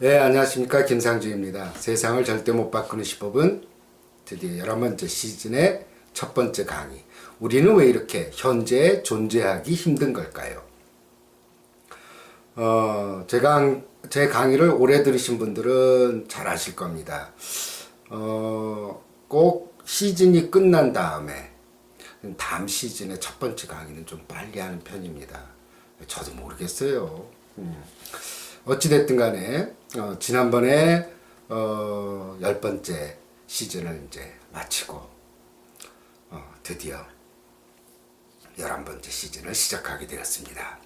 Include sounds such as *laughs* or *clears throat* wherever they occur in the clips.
네, 안녕하십니까. 김상주입니다. 세상을 절대 못 바꾸는 10법은 드디어 열한 번째 시즌의 첫 번째 강의. 우리는 왜 이렇게 현재에 존재하기 힘든 걸까요? 어, 제 강, 제 강의를 오래 들으신 분들은 잘 아실 겁니다. 어, 꼭 시즌이 끝난 다음에 다음 시즌의 첫 번째 강의는 좀 빨리 하는 편입니다. 저도 모르겠어요. 음. 어찌됐든 간에, 어, 지난번에, 어, 열 번째 시즌을 이제 마치고, 어, 드디어 열한 번째 시즌을 시작하게 되었습니다.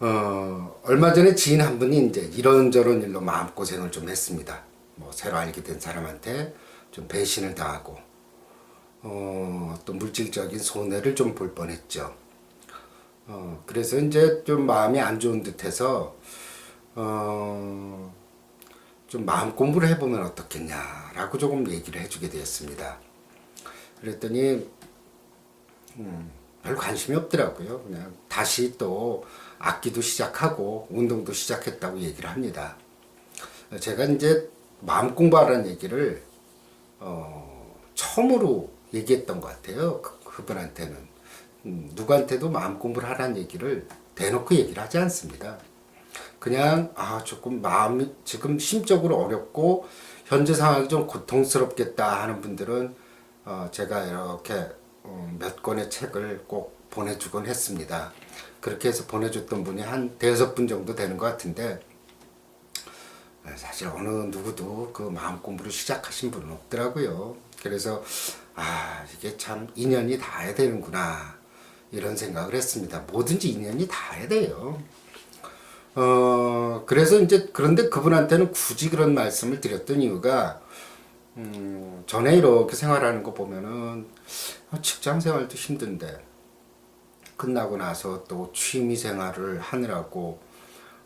어, 얼마 전에 지인 한 분이 이제 이런저런 일로 마음고생을 좀 했습니다. 뭐, 새로 알게 된 사람한테 좀 배신을 당하고, 어, 또 물질적인 손해를 좀 볼 뻔했죠. 어, 그래서 이제 좀 마음이 안 좋은 듯해서, 어, 좀 마음 공부를 해보면 어떻겠냐라고 조금 얘기를 해주게 되었습니다. 그랬더니, 음, 별 관심이 없더라고요. 그냥 다시 또 악기도 시작하고 운동도 시작했다고 얘기를 합니다. 제가 이제 마음 공부하라는 얘기를 어, 처음으로 얘기했던 것 같아요. 그, 그분한테는 음, 누구한테도 마음 공부를 하라는 얘기를 대놓고 얘기를 하지 않습니다. 그냥 아 조금 마음이 지금 심적으로 어렵고 현재 상황이 좀 고통스럽겠다 하는 분들은 어, 제가 이렇게 어, 몇 권의 책을 꼭 보내주곤 했습니다. 그렇게 해서 보내줬던 분이 한 대여섯 분 정도 되는 것 같은데 네, 사실 어느 누구도 그 마음 공부를 시작하신 분은 없더라고요. 그래서 아 이게 참 인연이 닿아야 되는구나 이런 생각을 했습니다. 뭐든지 인연이 닿아야 돼요. 어 그래서 이제 그런데 그분한테는 굳이 그런 말씀을 드렸던 이유가 음, 전에 이렇게 생활하는 거 보면은 아, 직장 생활도 힘든데 끝나고 나서 또 취미 생활을 하느라고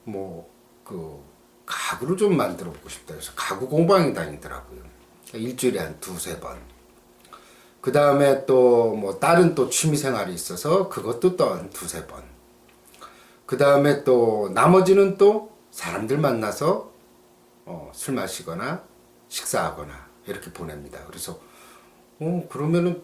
뭐 그 가구를 좀 만들어 보고 싶다 해서 가구 공방에 다니더라고요. 일주일에 한 두세 번. 그 다음에 또 뭐 다른 또 취미 생활이 있어서 그것도 또 한 두세 번. 그 다음에 또 나머지는 또 사람들 만나서 어, 술 마시거나 식사하거나 이렇게 보냅니다. 그래서 어 그러면은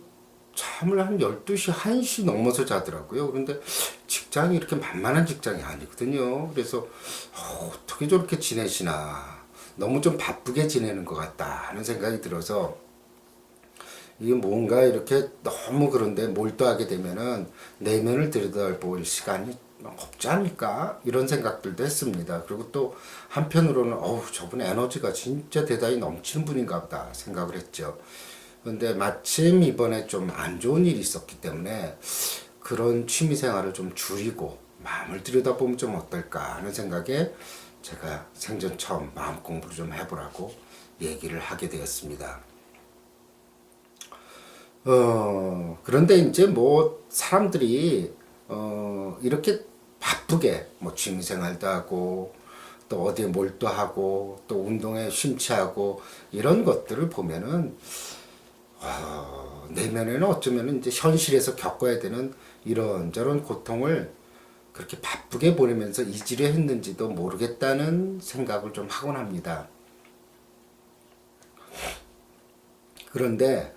잠을 한 12시, 1시 넘어서 자더라고요. 그런데 직장이 이렇게 만만한 직장이 아니거든요. 그래서 어, 어떻게 저렇게 지내시나. 너무 좀 바쁘게 지내는 것 같다 하는 생각이 들어서 이게 뭔가 이렇게 너무 그런데 몰두하게 되면은 내면을 들여다볼 시간이 않을까 이런 생각들도 했습니다. 그리고 또 한편으로는 어우 저분 에너지가 진짜 대단히 넘치는 분인가 보다 생각을 했죠. 근데 마침 이번에 좀 안 좋은 일이 있었기 때문에 그런 취미 생활을 좀 줄이고 마음을 들여다보면 좀 어떨까 하는 생각에 제가 생전 처음 마음 공부를 좀 해보라고 얘기를 하게 되었습니다. 어, 그런데 이제 뭐 사람들이 어, 이렇게 바쁘게 뭐 취미 생활도 하고 또 어디에 몰두하고 또 운동에 심취하고 이런 것들을 보면은 어, 내면에는 어쩌면 이제 현실에서 겪어야 되는 이런저런 고통을 그렇게 바쁘게 보내면서 이지려 했는지도 모르겠다는 생각을 좀 하곤 합니다. 그런데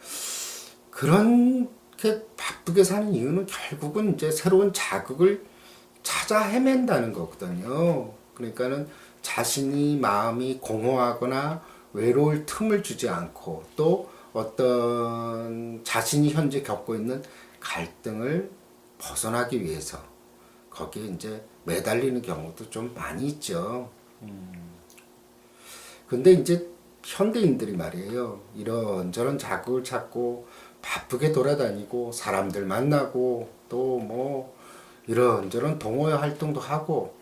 그렇게 바쁘게 사는 이유는 결국은 이제 새로운 자극을 찾아 헤맨다는 거거든요. 그러니까는 자신이 마음이 공허하거나 외로울 틈을 주지 않고 또 어떤 자신이 현재 겪고 있는 갈등을 벗어나기 위해서 거기에 이제 매달리는 경우도 좀 많이 있죠. 근데 이제 현대인들이 말이에요. 이런저런 자극을 찾고 바쁘게 돌아다니고 사람들 만나고 또 뭐 이런저런 동호회 활동도 하고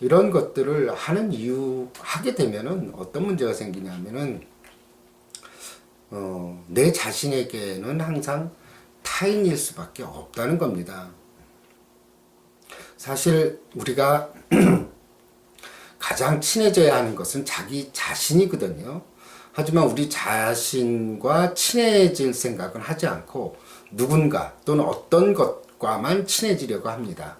이런 것들을 하는 이유 하게 되면은 어떤 문제가 생기냐면은 어, 내 자신에게는 항상 타인일 수밖에 없다는 겁니다. 사실 우리가 *clears throat* 가장 친해져야 하는 것은 자기 자신이거든요. 하지만 우리 자신과 친해질 생각은 하지 않고 누군가 또는 어떤 것 과만 친해지려고 합니다.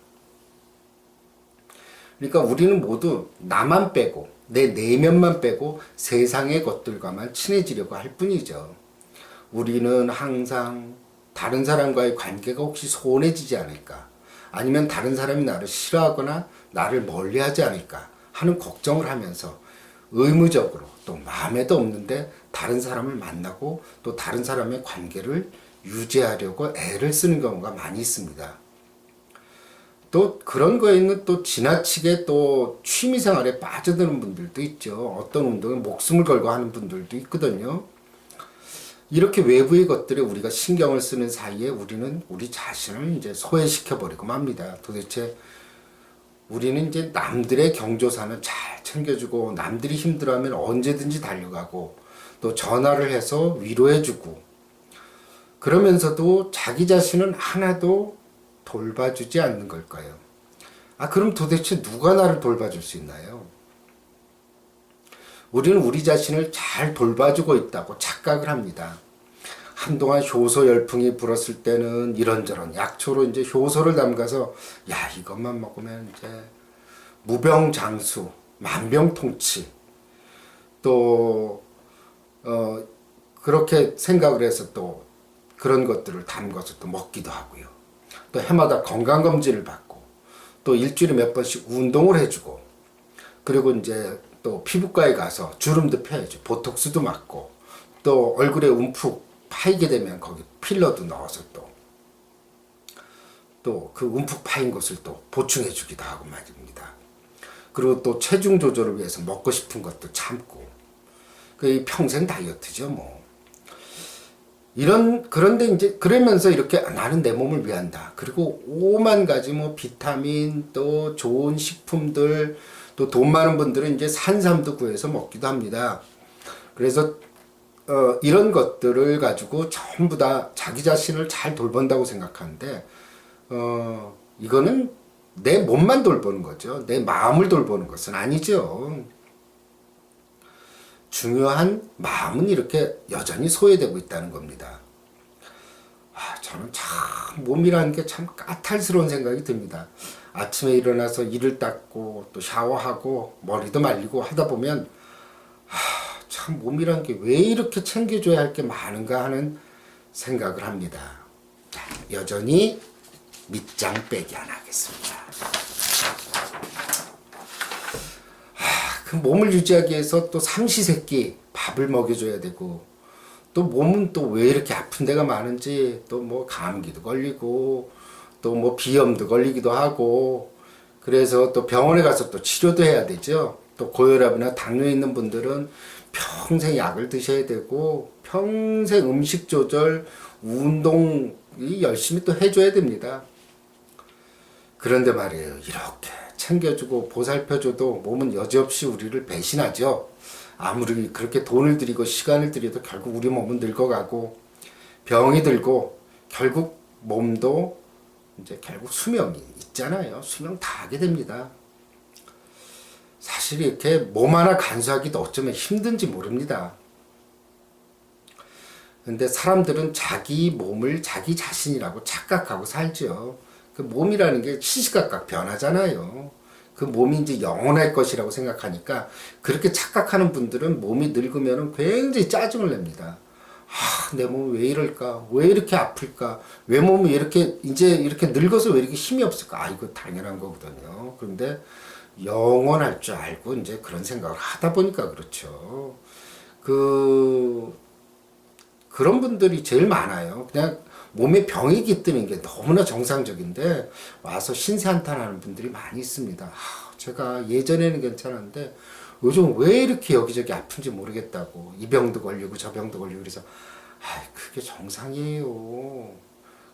그러니까 우리는 모두 나만 빼고 내 내면만 빼고 세상의 것들과만 친해지려고 할 뿐이죠. 우리는 항상 다른 사람과의 관계가 혹시 소원해지지 않을까? 아니면 다른 사람이 나를 싫어하거나 나를 멀리하지 않을까 하는 걱정을 하면서 의무적으로 또 마음에도 없는데 다른 사람을 만나고 또 다른 사람의 관계를 유지하려고 애를 쓰는 경우가 많이 있습니다. 또 그런 거에는 또 지나치게 또 취미 생활에 빠져드는 분들도 있죠. 어떤 운동에 목숨을 걸고 하는 분들도 있거든요. 이렇게 외부의 것들에 우리가 신경을 쓰는 사이에 우리는 우리 자신을 이제 소외시켜 버리고 맙니다. 도대체 우리는 이제 남들의 경조사는 잘 챙겨주고 남들이 힘들어하면 언제든지 달려가고 또 전화를 해서 위로해주고 그러면서도 자기 자신은 하나도 돌봐주지 않는 걸까요? 아, 그럼 도대체 누가 나를 돌봐줄 수 있나요? 우리는 우리 자신을 잘 돌봐주고 있다고 착각을 합니다. 한동안 효소 열풍이 불었을 때는 이런저런 약초로 이제 효소를 담가서 야 이것만 먹으면 이제 무병장수, 만병통치 또 어, 그렇게 생각을 해서 또 그런 것들을 담가서 또 먹기도 하고요. 또 해마다 건강검진을 받고 또 일주일에 몇 번씩 운동을 해주고 그리고 이제 또 피부과에 가서 주름도 펴야죠. 보톡스도 맞고 또 얼굴에 움푹 파이게 되면 거기 필러도 넣어서 또 또 그 움푹 파인 것을 또 보충해 주기도 하고 말입니다. 그리고 또 체중 조절을 위해서 먹고 싶은 것도 참고 그 평생 다이어트죠 뭐. 이런 그런데 이제 그러면서 이렇게 나는 내 몸을 위한다. 그리고 오만 가지 뭐 비타민 또 좋은 식품들 또 돈 많은 분들은 이제 산삼도 구해서 먹기도 합니다. 그래서 어, 이런 것들을 가지고 전부 다 자기 자신을 잘 돌본다고 생각하는데 어, 이거는 내 몸만 돌보는 거죠. 내 마음을 돌보는 것은 아니죠. 중요한 마음은 이렇게 여전히 소외되고 있다는 겁니다. 아, 저는 참 몸이라는 게 참 까탈스러운 생각이 듭니다. 아침에 일어나서 이를 닦고 또 샤워하고 머리도 말리고 하다 보면 아, 참 몸이란 게 왜 이렇게 챙겨줘야 할 게 많은가 하는 생각을 합니다. 자, 여전히 밑장 빼기 안 하겠습니다. 그 몸을 유지하기 위해서 또 삼시세끼 밥을 먹여줘야 되고 또 몸은 또 왜 이렇게 아픈 데가 많은지 또 뭐 감기도 걸리고 또 뭐 비염도 걸리기도 하고 그래서 또 병원에 가서 또 치료도 해야 되죠. 또 고혈압이나 당뇨 있는 분들은 평생 약을 드셔야 되고 평생 음식 조절, 운동 열심히 또 해줘야 됩니다. 그런데 말이에요. 이렇게 챙겨주고 보살펴줘도 몸은 여지없이 우리를 배신하죠. 아무리 그렇게 돈을 들이고 시간을 들여도 결국 우리 몸은 늙어가고 병이 들고 결국 몸도 이제 결국 수명이 있잖아요. 수명 다 하게 됩니다. 사실 이렇게 몸 하나 간수하기도 어쩌면 힘든지 모릅니다. 근데 사람들은 자기 몸을 자기 자신이라고 착각하고 살죠. 그 몸이라는 게 시시각각 변하잖아요. 그 몸이 이제 영원할 것이라고 생각하니까 그렇게 착각하는 분들은 몸이 늙으면 굉장히 짜증을 냅니다. 아, 내 몸이 왜 이럴까? 왜 이렇게 아플까? 왜 몸이 이렇게, 이제 이렇게 늙어서 왜 이렇게 힘이 없을까? 아, 이거 당연한 거거든요. 그런데 영원할 줄 알고 이제 그런 생각을 하다 보니까 그렇죠. 그, 그런 분들이 제일 많아요. 그냥 몸에 병이 깃드는 게 너무나 정상적인데 와서 신세 한탄하는 분들이 많이 있습니다. 하, 제가 예전에는 괜찮았는데 요즘 왜 이렇게 여기저기 아픈지 모르겠다고 이 병도 걸리고 저 병도 걸리고 그래서 아 그게 정상이에요.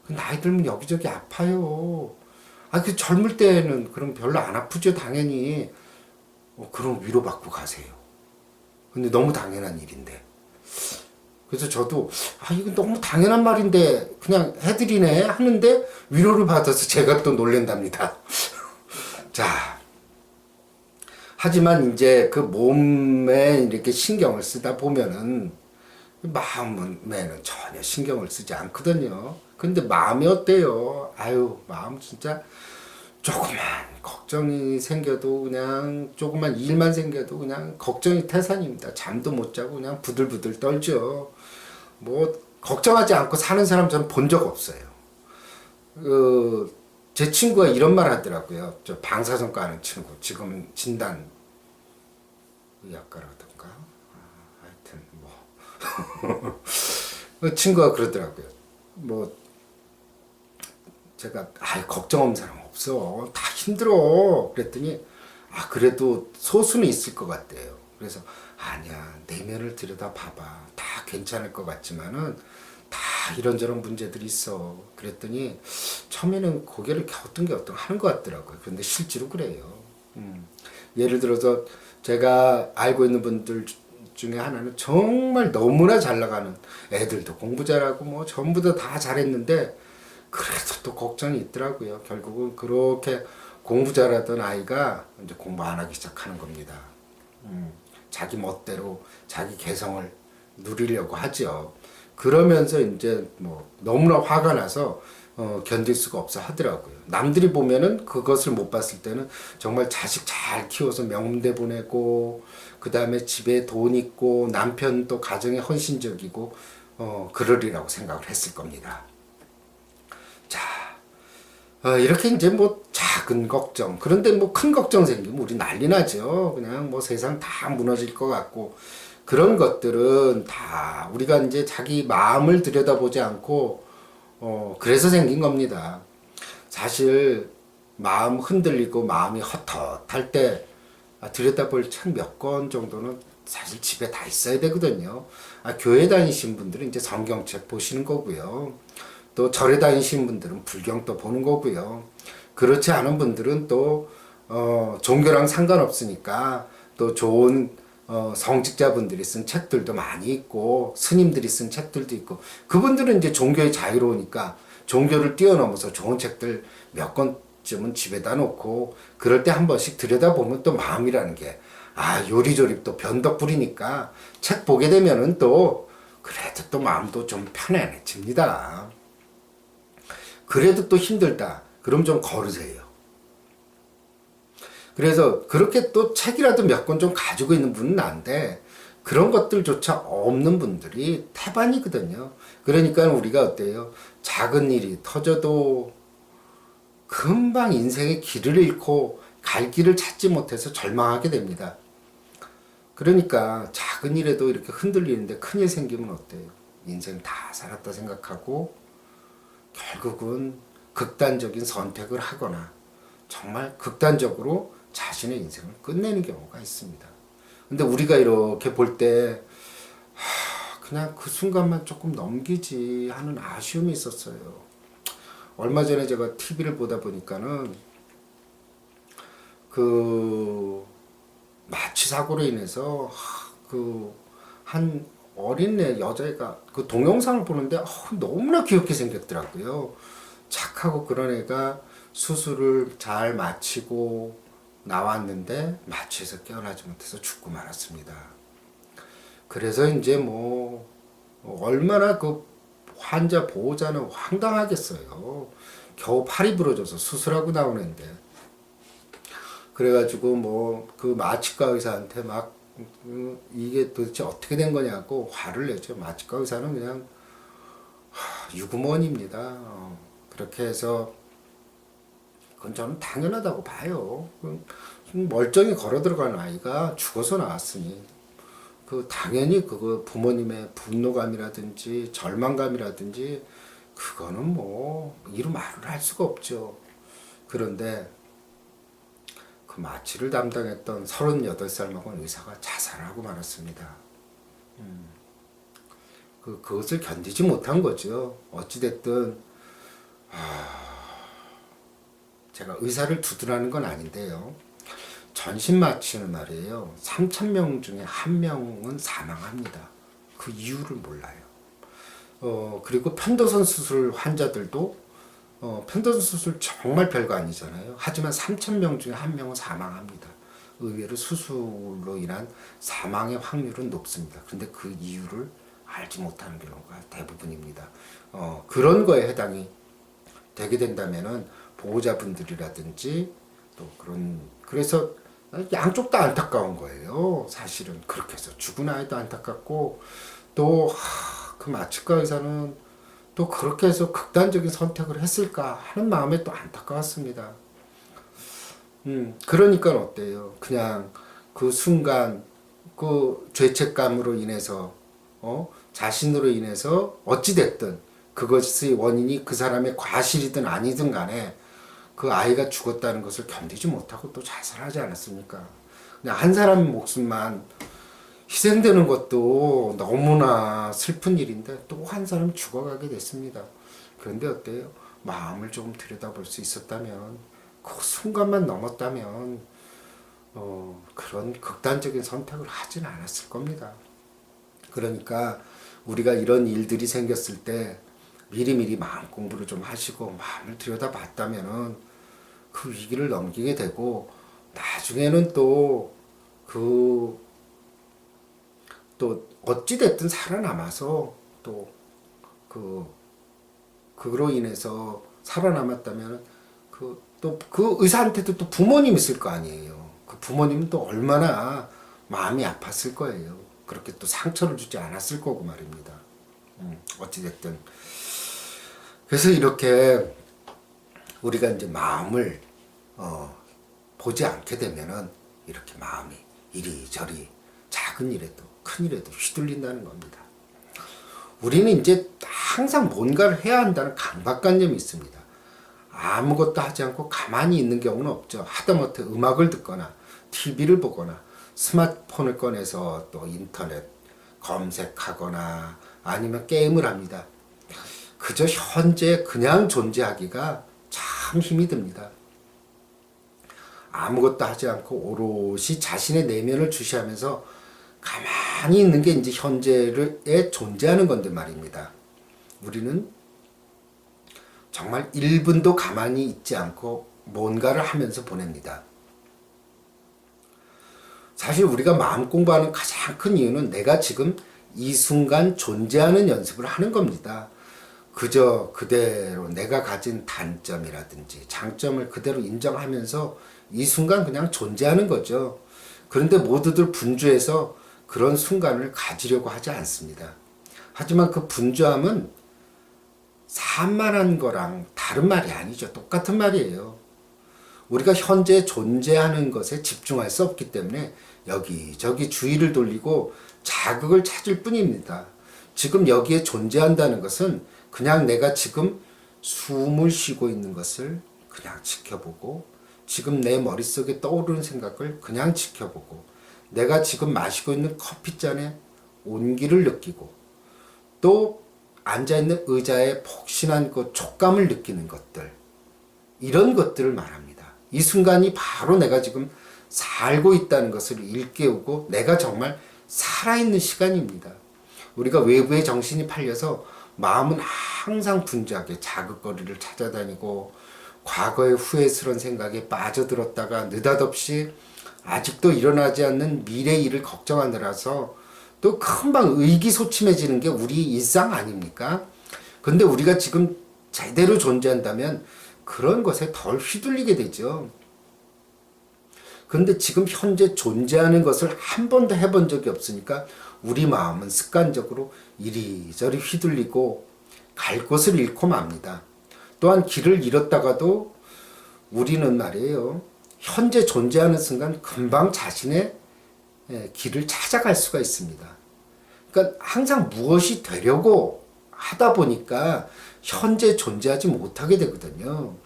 그 나이 들면 여기저기 아파요. 아 그 젊을 때는 그럼 별로 안 아프죠 당연히. 어, 그럼 위로받고 가세요. 근데 너무 당연한 일인데. 그래서 저도 아 이거 너무 당연한 말인데 그냥 해드리네 하는데 위로를 받아서 제가 또 놀랜답니다. *laughs* 자 하지만 이제 그 몸에 이렇게 신경을 쓰다 보면은 마음에는 전혀 신경을 쓰지 않거든요. 근데 마음이 어때요? 아유 마음 진짜 조그만 걱정이 생겨도 그냥 조그만 일만 생겨도 그냥 걱정이 태산입니다. 잠도 못 자고 그냥 부들부들 떨죠. 뭐 걱정하지 않고 사는 사람 저는 본 적 없어요. 그, 제 친구가 이런 말 하더라고요. 저 방사선과 하는 친구. 지금 진단 의학과라든가. 아, 하여튼 뭐. *laughs* 그 친구가 그러더라고요. 뭐 제가 아 걱정 없는 사람 없어. 다 힘들어. 그랬더니 아 그래도 소수는 있을 것 같대요. 그래서 아니야 내면을 들여다 봐봐. 다 괜찮을 것 같지만은 다 이런저런 문제들이 있어. 그랬더니 처음에는 고개를 갸우뚱 갸우뚱 하는 것 같더라고요. 그런데 실제로 그래요. 음. 예를 들어서 제가 알고 있는 분들 주- 중에 하나는 정말 너무나 잘 나가는 애들도 공부 잘하고 뭐 전부 다 다 잘했는데 그래도 또 걱정이 있더라고요. 결국은 그렇게 공부 잘하던 아이가 이제 공부 안 하기 시작하는 겁니다. 음, 자기 멋대로 자기 개성을 누리려고 하죠. 그러면서 이제 뭐 너무나 화가 나서 어, 견딜 수가 없어 하더라고요. 남들이 보면은 그것을 못 봤을 때는 정말 자식 잘 키워서 명문대 보내고 그 다음에 집에 돈 있고 남편도 가정에 헌신적이고 어, 그러리라고 생각을 했을 겁니다. 자, 어, 이렇게 이제 뭐 작은 걱정 그런데 뭐 큰 걱정 생기면 우리 난리 나죠. 그냥 뭐 세상 다 무너질 것 같고 그런 것들은 다 우리가 이제 자기 마음을 들여다보지 않고 어 그래서 생긴 겁니다. 사실 마음 흔들리고 마음이 헛헛할 때 아, 들여다볼 책 몇 권 정도는 사실 집에 다 있어야 되거든요. 아, 교회 다니신 분들은 이제 성경책 보시는 거고요. 또 절에 다니시는 분들은 불경도 보는 거고요. 그렇지 않은 분들은 또 어, 종교랑 상관없으니까 또 좋은 어, 성직자분들이 쓴 책들도 많이 있고 스님들이 쓴 책들도 있고 그분들은 이제 종교에 자유로우니까 종교를 뛰어넘어서 좋은 책들 몇 권쯤은 집에다 놓고 그럴 때 한 번씩 들여다보면 또 마음이라는 게 아 요리조리 또 변덕 부리니까 책 보게 되면은 또 그래도 또 마음도 좀 편안해집니다. 그래도 또 힘들다. 그럼 좀 걸으세요. 그래서 그렇게 또 책이라도 몇 권 좀 가지고 있는 분은 난데 그런 것들조차 없는 분들이 태반이거든요. 그러니까 우리가 어때요? 작은 일이 터져도 금방 인생의 길을 잃고 갈 길을 찾지 못해서 절망하게 됩니다. 그러니까 작은 일에도 이렇게 흔들리는데 큰 일 생기면 어때요? 인생 다 살았다 생각하고 결국은 극단적인 선택을 하거나 정말 극단적으로 자신의 인생을 끝내는 경우가 있습니다. 근데 우리가 이렇게 볼 때 그냥 그 순간만 조금 넘기지 하는 아쉬움이 있었어요. 얼마 전에 제가 TV를 보다 보니까는 그 마취 사고로 인해서 그 한 어린애 여자애가 그 동영상을 보는데 어우, 너무나 귀엽게 생겼더라고요. 착하고 그런 애가 수술을 잘 마치고 나왔는데 마취에서 깨어나지 못해서 죽고 말았습니다. 그래서 이제 뭐 얼마나 그 환자 보호자는 황당하겠어요. 겨우 팔이 부러져서 수술하고 나오는데 그래가지고 뭐 그 마취과 의사한테 막 음, 이게 도대체 어떻게 된 거냐고 화를 내죠. 마취과 의사는 그냥 하, 유구먼입니다. 어, 그렇게 해서 그건 저는 당연하다고 봐요. 그 멀쩡히 걸어 들어간 아이가 죽어서 나왔으니 그 당연히 그거 부모님의 분노감이라든지 절망감이라든지 그거는 뭐 이루 말을 할 수가 없죠. 그런데 그 마취를 담당했던 38살 먹은 의사가 자살하고 말았습니다. 음. 그, 그것을 견디지 못한 거죠. 어찌됐든, 제가 의사를 두드라는 건 아닌데요. 전신 마취는 말이에요. 3,000명 중에 한 명은 사망합니다. 그 이유를 몰라요. 어, 그리고 편도선 수술 환자들도 어, 편도선 수술 정말 별거 아니잖아요. 하지만 3,000명 중에 한 명은 사망합니다. 의외로 수술로 인한 사망의 확률은 높습니다. 근데 그 이유를 알지 못하는 경우가 대부분입니다. 어, 그런 거에 해당이 되게 된다면은 보호자분들이라든지 또 그런 그래서 양쪽 다 안타까운 거예요. 사실은 그렇게 해서 죽은 아이도 안타깝고 또 그 마취과 의사는 또 그렇게 해서 극단적인 선택을 했을까 하는 마음에 또 안타까웠습니다. 음, 그러니까 어때요? 그냥 그 순간 그 죄책감으로 인해서 어 자신으로 인해서 어찌 됐든 그것의 원인이 그 사람의 과실이든 아니든 간에 그 아이가 죽었다는 것을 견디지 못하고 또 자살하지 않았습니까? 그냥 한 사람의 목숨만 희생되는 것도 너무나 슬픈 일인데 또 한 사람이 죽어가게 됐습니다. 그런데 어때요? 마음을 조금 들여다볼 수 있었다면 그 순간만 넘었다면 어, 그런 극단적인 선택을 하지는 않았을 겁니다. 그러니까 우리가 이런 일들이 생겼을 때 미리미리 마음 공부를 좀 하시고 마음을 들여다봤다면은 그 위기를 넘기게 되고 나중에는 또 그또 어찌 됐든 살아남아서 또 그 그로 인해서 살아남았다면 그 또 그 의사한테도 또 부모님 있을 거 아니에요. 그 부모님은 또 얼마나 마음이 아팠을 거예요. 그렇게 또 상처를 주지 않았을 거고 말입니다. 음, 어찌 됐든 그래서 이렇게 우리가 이제 마음을 어, 보지 않게 되면은 이렇게 마음이 이리저리 작은 일에도 큰 일에도 휘둘린다는 겁니다. 우리는 이제 항상 뭔가를 해야 한다는 강박관념이 있습니다. 아무것도 하지 않고 가만히 있는 경우는 없죠. 하다못해 음악을 듣거나 TV를 보거나 스마트폰을 꺼내서 또 인터넷 검색하거나 아니면 게임을 합니다. 그저 현재 그냥 존재하기가 참 힘이 듭니다. 아무것도 하지 않고 오롯이 자신의 내면을 주시하면서 가만히 있는 게 이제 현재에 존재하는 건데 말입니다. 우리는 정말 1분도 가만히 있지 않고 뭔가를 하면서 보냅니다. 사실 우리가 마음 공부하는 가장 큰 이유는 내가 지금 이 순간 존재하는 연습을 하는 겁니다. 그저 그대로 내가 가진 단점이라든지 장점을 그대로 인정하면서 이 순간 그냥 존재하는 거죠. 그런데 모두들 분주해서 그런 순간을 가지려고 하지 않습니다. 하지만 그 분주함은 산만한 거랑 다른 말이 아니죠. 똑같은 말이에요. 우리가 현재 존재하는 것에 집중할 수 없기 때문에 여기저기 주의를 돌리고 자극을 찾을 뿐입니다. 지금 여기에 존재한다는 것은 그냥 내가 지금 숨을 쉬고 있는 것을 그냥 지켜보고 지금 내 머릿속에 떠오르는 생각을 그냥 지켜보고 내가 지금 마시고 있는 커피잔의 온기를 느끼고 또 앉아있는 의자의 폭신한 그 촉감을 느끼는 것들 이런 것들을 말합니다. 이 순간이 바로 내가 지금 살고 있다는 것을 일깨우고 내가 정말 살아있는 시간입니다. 우리가 외부의 정신이 팔려서 마음은 항상 분주하게 자극거리를 찾아다니고 과거의 후회스러운 생각에 빠져들었다가 느닷없이 아직도 일어나지 않는 미래 일을 걱정하느라서 또 금방 의기소침해지는 게 우리 일상 아닙니까? 근데 우리가 지금 제대로 존재한다면 그런 것에 덜 휘둘리게 되죠. 근데 지금 현재 존재하는 것을 한 번도 해본 적이 없으니까 우리 마음은 습관적으로 이리저리 휘둘리고 갈 곳을 잃고 맙니다. 또한 길을 잃었다가도 우리는 말이에요. 현재 존재하는 순간 금방 자신의 예, 길을 찾아갈 수가 있습니다. 그러니까 항상 무엇이 되려고 하다 보니까 현재 존재하지 못하게 되거든요.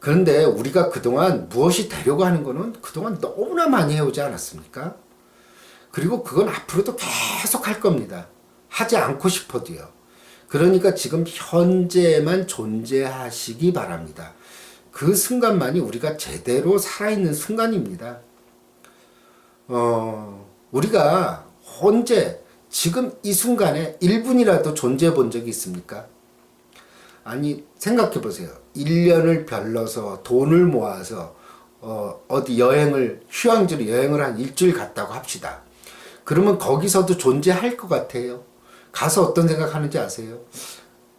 그런데 우리가 그동안 무엇이 되려고 하는 거는 그동안 너무나 많이 해오지 않았습니까? 그리고 그건 앞으로도 계속 할 겁니다. 하지 않고 싶어도요. 그러니까 지금 현재만 존재하시기 바랍니다. 그 순간만이 우리가 제대로 살아있는 순간입니다. 어, 우리가 언제, 지금 이 순간에 1분이라도 존재해 본 적이 있습니까? 아니, 생각해 보세요. 1년을 별러서 돈을 모아서 어, 어디 여행을, 휴양지로 여행을 한 일주일 갔다고 합시다. 그러면 거기서도 존재할 것 같아요. 가서 어떤 생각하는지 아세요?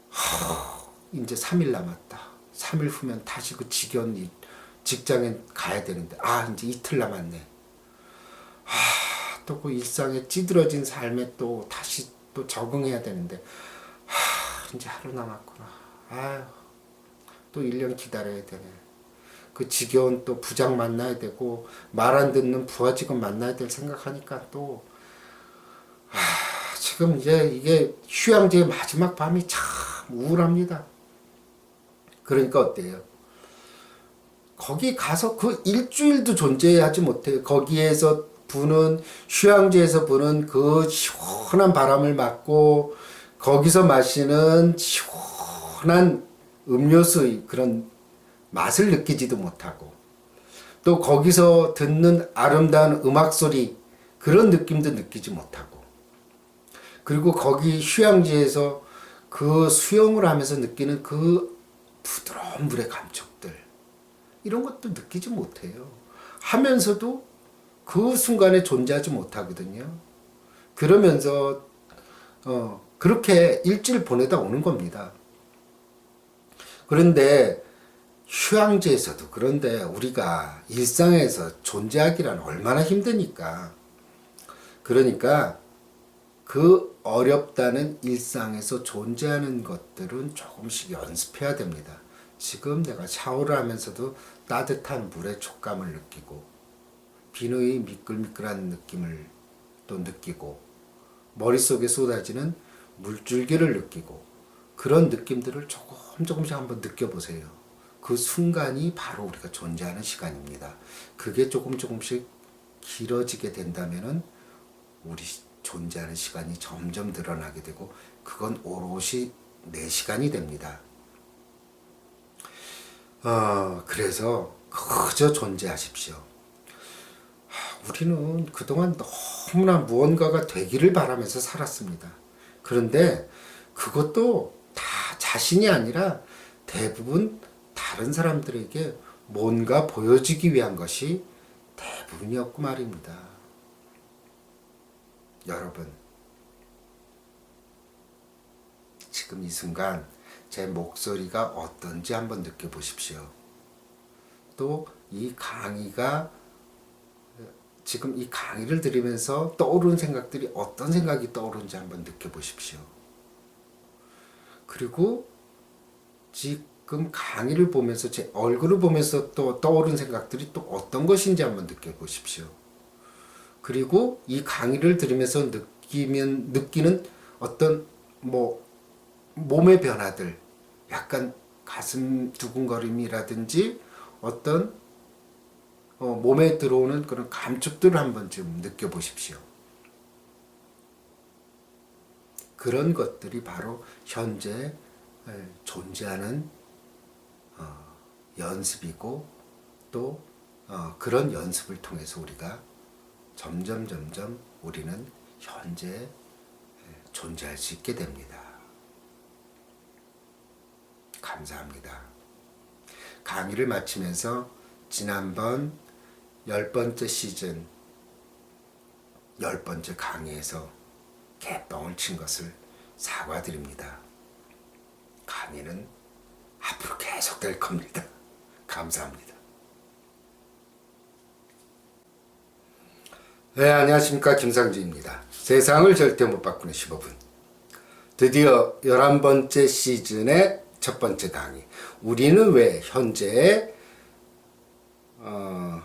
하, 이제 3일 남았다. 3일 후면 다시 그 지겨운 이 직장에 가야 되는데 아 이제 이틀 남았네. 또 그 일상에 찌들어진 삶에 또 다시 또 적응해야 되는데 하, 이제 하루 남았구나. 아유, 또 1년 기다려야 되네. 그 지겨운 또 부장 만나야 되고 말 안 듣는 부하 직원 만나야 될 생각하니까 또 하, 지금 이제 이게 휴양지의 마지막 밤이 참 우울합니다. 그러니까 어때요? 거기 가서 그 일주일도 존재하지 못해요. 거기에서 부는 휴양지에서 부는 그 시원한 바람을 맞고 거기서 마시는 시원한 음료수의 그런 맛을 느끼지도 못하고 또 거기서 듣는 아름다운 음악 소리 그런 느낌도 느끼지 못하고 그리고 거기 휴양지에서 그 수영을 하면서 느끼는 그 부드러운 물의 감촉들 이런 것도 느끼지 못해요. 하면서도 그 순간에 존재하지 못하거든요. 그러면서 어 그렇게 일주일 보내다 오는 겁니다. 그런데 휴양지에서도 그런데 우리가 일상에서 존재하기란 얼마나 힘드니까 그러니까 그 어렵다는 일상에서 존재하는 것들은 조금씩 연습해야 됩니다. 지금 내가 샤워를 하면서도 따뜻한 물의 촉감을 느끼고 비누의 미끌미끌한 느낌을 또 느끼고 머릿속에 쏟아지는 물줄기를 느끼고 그런 느낌들을 조금 조금씩 한번 느껴보세요. 그 순간이 바로 우리가 존재하는 시간입니다. 그게 조금 조금씩 길어지게 된다면은 우리 존재하는 시간이 점점 늘어나게 되고 그건 오롯이 내 시간이 됩니다. 어, 그래서 그저 존재하십시오. 하, 우리는 그동안 너무나 무언가가 되기를 바라면서 살았습니다. 그런데 그것도 다 자신이 아니라 대부분 다른 사람들에게 뭔가 보여주기 위한 것이 대부분이었고 말입니다. 여러분, 지금 이 순간 제 목소리가 어떤지 한번 느껴보십시오. 또 이 강의가 지금 이 강의를 들으면서 떠오르는 생각들이 어떤 생각이 떠오르는지 한번 느껴보십시오. 그리고 지금 강의를 보면서 제 얼굴을 보면서 또 떠오른 생각들이 또 어떤 것인지 한번 느껴보십시오. 그리고 이 강의를 들으면서 느끼면 느끼는 어떤 뭐 몸의 변화들, 약간 가슴 두근거림이라든지 어떤 어, 몸에 들어오는 그런 감촉들을 한번 좀 느껴보십시오. 그런 것들이 바로 현재 에, 존재하는 어, 연습이고 또 어, 그런 연습을 통해서 우리가 점점 점점 우리는 현재 에, 존재할 수 있게 됩니다. 감사합니다. 강의를 마치면서 지난번 열 번째 시즌 열 번째 강의에서 개뻥을 친 것을 사과드립니다. 강의는 앞으로 계속 될 겁니다. *laughs* 감사합니다. 네, 안녕하십니까. 김상주입니다. 세상을 절대 못 바꾸는 15분. 드디어 11번째 시즌의 첫 번째 강의. 우리는 왜 현재, 어,